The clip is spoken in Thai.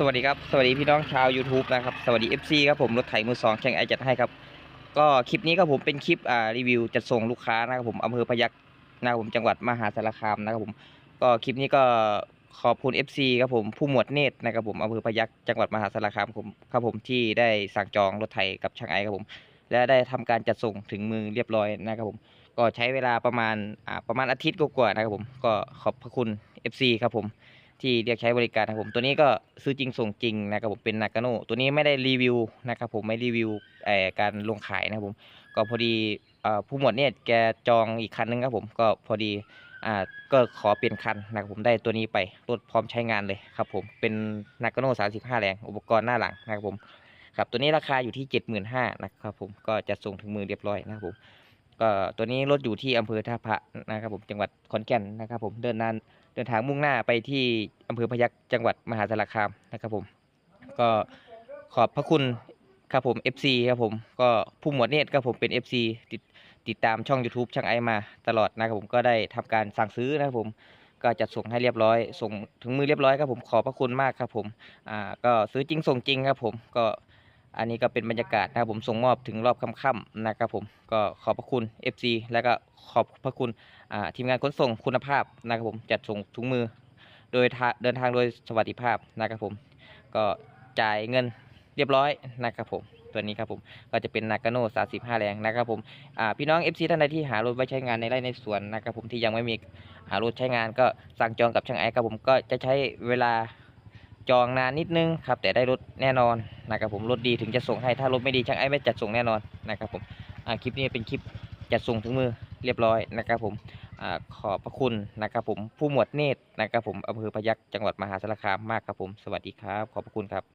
สวัสดีครับ สวัสดีพี่น้องชาว YouTube นะครับ สวัสดี FC ครับผมรถไถมือสองแข่งไอจัดให้ครับ ก็คลิปนี้ครับผมเป็นคลิปอ่ารีวิวจัดส่งลูกค้านะครับผมอำเภอพยัคฆ์นะครับผมจังหวัดมหาสารคามนะครับผมก็คลิปนี้ก็ขอบคุณ FC ครับผมผู้หมวดเนตรนะครับผมอำเภอพยัคฆ์จังหวัดมหาสารคามผมครับผมที่ได้สั่งจองรถไถกับช่างไอครับผม และได้ทำการจัดส่งถึงมือเรียบร้อยนะครับผม ก็ใช้เวลาประมาณอ่าประมาณอาทิตย์กว่าๆนะครับผมก็ขอบพระคุณ FC ครับผม ที่เรียกใช้บริการนะครับผมตัวนี้ก็ซื้อจริงส่งจริงนะครับผมเป็นนากาโนตัวนี้ไม่ได้รีวิวนะครับผมไม่รีวิวการลงขายนะครับผมก็พอดีผู้หมวดเนี่ยแกจองอีกคันนึงครับผมก็พอดีอ่าก็ขอเปลี่ยนคันนะครับผมได้ตัวนี้ไปรถพร้อมใช้งานเลยครับผมเป็นนากาโน35 แรงอุปกรณ์หน้าหลังนะครับผมครับตัวนี้ราคาอยู่ที่ 75,000นะครับผมก็จะส่งถึงมือเรียบร้อยนะครับผมก็ตัวนี้รถอยู่ที่อำเภอท่าพระนะครับผมจังหวัดขอนแก่นนะครับผมเดินนาน เดินทางมุ่งหน้าไปที่อำเภอพยัคฆ์จังหวัดมหาสารคามนะครับผม ก็ขอบพระคุณครับผม FC ครับผมก็ผู้หมวดเนตรครับผมเป็น FC ติดติดตามช่อง YouTube ช่างไอมาตลอดนะครับผมก็ได้ทำการสั่งซื้อนะครับผมก็จะส่งให้เรียบร้อย ส่งถึงมือเรียบร้อยครับผมขอบพระคุณมากครับผมอ่าก็ซื้อจริงส่งจริงครับผมก็ อันนี้ก็เป็นบรรยากาศนะครับผมส่งมอบถึงรอบค่ำๆนะครับผมก็ขอบพระคุณ FC แล้วก็ขอบพระคุณทีมงานขนส่งคุณภาพนะครับผมจัดส่งถุงมือ โดยเดินทางโดยสวัสดิภาพนะครับผมก็จ่ายเงินเรียบร้อยนะครับผมตัวนี้ครับผมก็จะเป็นนากาโน่35 แรงนะครับผมพี่น้อง FC ท่านใดที่หารถไว้ใช้งานในไร่ในสวนนะครับผมที่ยังไม่มีหารถใช้งานก็สั่งจองกับช่างไอซ์ครับผมก็จะใช้เวลา จองนานนิดนึงครับแต่ได้รถแน่นอนนะครับผมรถดีถึงจะส่งให้ถ้ารถไม่ดีช่างไอ้ไม่จัดส่งแน่นอนนะครับผมคลิปนี้เป็นคลิปจัดส่งถึงมือเรียบร้อยนะครับผมอขอบพระคุณนะครับผมผู้หมวดเนตรนะครับผมอำเภอพยัคฆ์จังหวัดมหาสารคามมากครับผมสวัสดีครับ ขอบพระคุณครับ